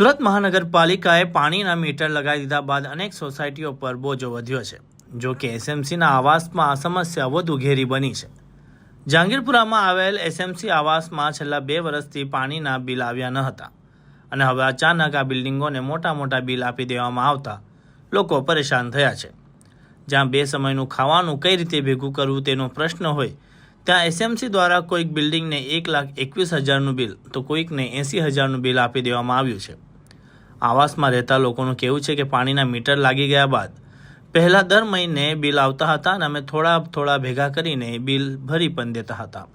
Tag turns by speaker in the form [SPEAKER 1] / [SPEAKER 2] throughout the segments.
[SPEAKER 1] સુરત મહાનગરપાલિકાએ પાણીના મીટર લગાવી દીધા બાદ અનેક સોસાયટીઓ પર બોજો વધ્યો છે, જો કે એસએમસીના આવાસમાં આ સમસ્યા વધુ ઘેરી બની છે. જહાંગીરપુરામાં આવેલ એસએમસી આવાસમાં છેલ્લા બે વર્ષથી પાણીના બિલ આવ્યા ન હતા અને હવે અચાનક આ બિલ્ડિંગોને મોટા મોટા બિલ આપી દેવામાં આવતા લોકો પરેશાન થયા છે. જ્યાં બે સમયનું ખાવાનું કઈ રીતે ભેગું કરવું તેનો પ્રશ્ન હોય, ત્યાં એસએમસી દ્વારા કોઈક બિલ્ડિંગને એક લાખ એકવીસ હજારનું બિલ, તો કોઈકને એંસી હજારનું બિલ આપી દેવામાં આવ્યું છે. આવાસમાં રહેતા લોકોનું કહેવું છે કે પાણીના મીટર લાગી ગયા બાદ પહેલાં દર મહિને બિલ આવતા હતા અને અમે થોડા થોડા ભેગા કરીને બિલ ભરી પણ દેતા હતા.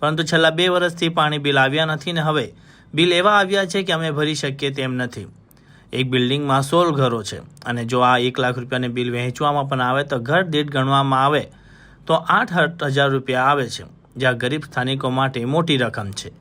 [SPEAKER 1] પરંતુ છેલ્લા બે વર્ષથી પાણી બિલ આવ્યા નથી ને હવે બિલ એવા આવ્યા છે કે અમે ભરી શકીએ તેમ નથી. એક બિલ્ડિંગમાં સોળ ઘરો છે અને જો આ એક લાખ રૂપિયાને બિલ વહેંચવામાં પણ આવે તો ઘર દીઠ ગણવામાં આવે તો આઠ હજાર રૂપિયા આવે છે જ્યાં ગરીબ સ્થાનિકો માટે મોટી રકમ છે.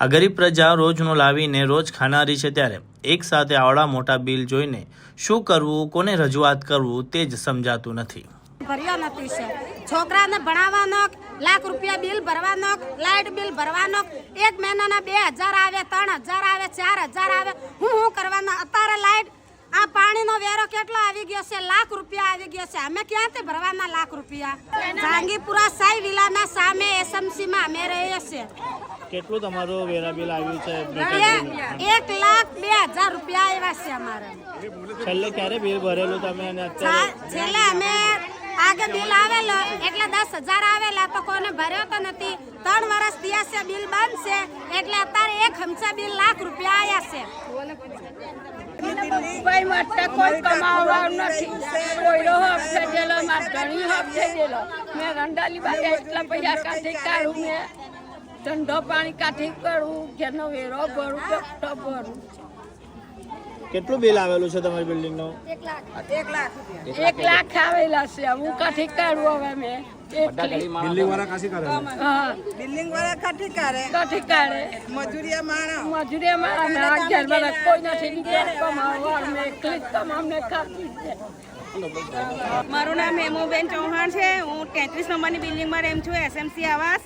[SPEAKER 1] આ ગરીબ પ્રજા રોજનું લાવીને રોજ ખાનારી છે ત્યારે એક સાથે આવડા મોટા બિલ જોઈને શું કરવું, કોને રજૂઆત કરવું તે જ સમજાતું નથી.
[SPEAKER 2] ભર્યો નથી છોકરાને ભણાવવાનો લાખ રૂપિયા બિલ ભરવાનો લાઇટ બિલ ભરવાનો એક મહિનાના બે હજાર આવે, ત્રણ હજાર આવે, ચાર હજાર આવે, હું હું કરવાના? અત્યારે લાઇટ આ પાણીનો વેરો કેટલો આવી ગયો છે? લાખ રૂપિયા આવી ગયો છે. અમે ક્યાંથી ભરવાના લાખ રૂપિયા? જાંગીપુરા સાઈ વિલાના સામે એસએમસી માં અમે રહીએ છીએ.
[SPEAKER 1] કેટલું તમારો વેરા બિલ આવ્યું છે?
[SPEAKER 2] એક- લાખ બે હજાર રૂપિયા આવ્યા છે અમારે.
[SPEAKER 1] છેલ્લે ક્યારે બિલ ભરેલું તમે અને
[SPEAKER 2] છેલ્લે અમે આગળ બિલ આવેલો એટલે દસ હજાર કોને ભર્યો તો નથી. ત્રણ વર્ષ થયા છે, બિલ બંધ છે. એટલે અત્યારે એક હમસા બિલ લાખ રૂપિયા આવ્યા છે.
[SPEAKER 3] કોઈ કમાવા નથી. કોઈનો હક છે ગયેલો, માર એટલા ધંધો પાણી કાઢી કરું, ઘેરનો વેરો ભરું તો ભરું.
[SPEAKER 1] કેટલું બિલ આવેલું છે તમારી બિલ્ડિંગનું
[SPEAKER 3] એક લાખ. આવેલા છે. હું કાઢી કાઢું હવે મેં
[SPEAKER 4] બિલ્ડિંગ વાળા કાશી કરે?
[SPEAKER 3] હા.
[SPEAKER 5] બિલ્ડિંગ વાળા કાઠી કરે?
[SPEAKER 3] કાઢી કાઢે
[SPEAKER 5] મજૂરિયા માણસ.
[SPEAKER 3] મજૂરી અમારા મેં આ કોઈ નથી. નીકળ્યા કમાવા મેં એકલી કમામને ખાતી છે
[SPEAKER 6] મારું નામ હેમુબેન ચૌહાણ છે. હું તેત્રીસ નંબરની બિલ્ડિંગમાં રહેમ છું એસએમસી આવાસ.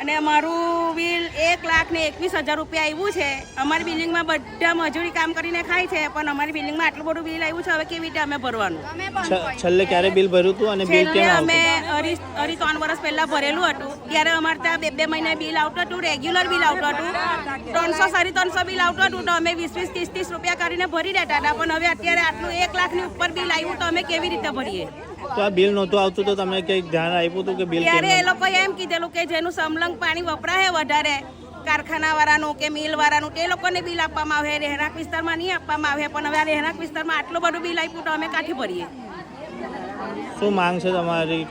[SPEAKER 6] અને અમારું બિલ એક લાખ ને એકવીસ હજાર રૂપિયા આવ્યું છે. અમારી બિલ્ડિંગમાં બધા મજૂરી કામ કરીને ખાય છે પણ અમારી બિલ્ડિંગમાં આટલું બધું બિલ આવ્યું છે હવે કેવી રીતે અમે ભરવાનું?
[SPEAKER 1] છેલ્લે ક્યારે બિલ ભર્યું હતું અને બિલ કેમ
[SPEAKER 6] અમે
[SPEAKER 1] અરી
[SPEAKER 6] અઢી અઢી ત્રણ વર્ષ પહેલા ભરેલું હતું. ત્યારે અમારે ત્યાં બે બે મહિના બિલ આવતું હતું રેગ્યુલર બિલ આવતું હતું. ત્રણસો સાડી ત્રણસો બિલ આવતું હતું તો અમે વીસ વીસ ત્રીસ ત્રીસ રૂપિયા કરીને ભરી દેતા હતા. પણ હવે અત્યારે આટલું એક લાખની ઉપર બિલ આવ્યું તો અમે કેવી રીતે ભરીએ?
[SPEAKER 1] તો આ બિલ નહોતું આવતું તો તમે કંઈક ધ્યાન આપ્યું હતું કે બિલ
[SPEAKER 6] ત્યારે એ લોકોએ એમ કીધેલું કે જેનું સમલંગ પાણી વપરાય વધારે કારખાનાવાળાનું કે મિલવાળાનું તે લોકોને બિલ આપવામાં આવે રહેણાંક વિસ્તારમાં નહીં આપવામાં આવે પણ હવે આ રહેણાંક વિસ્તારમાં આટલું બધું બિલ આપ્યું તો અમે કાઠી ભરીએ.
[SPEAKER 1] શું માંગ છે તમારી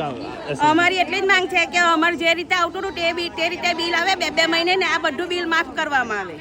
[SPEAKER 6] અમારી એટલી જ માંગ છે કે અમારે જે રીતે આવતું હતું તે રીતે બિલ આવે બે બે મહિને ને આ બધું બિલ માફ કરવામાં આવે.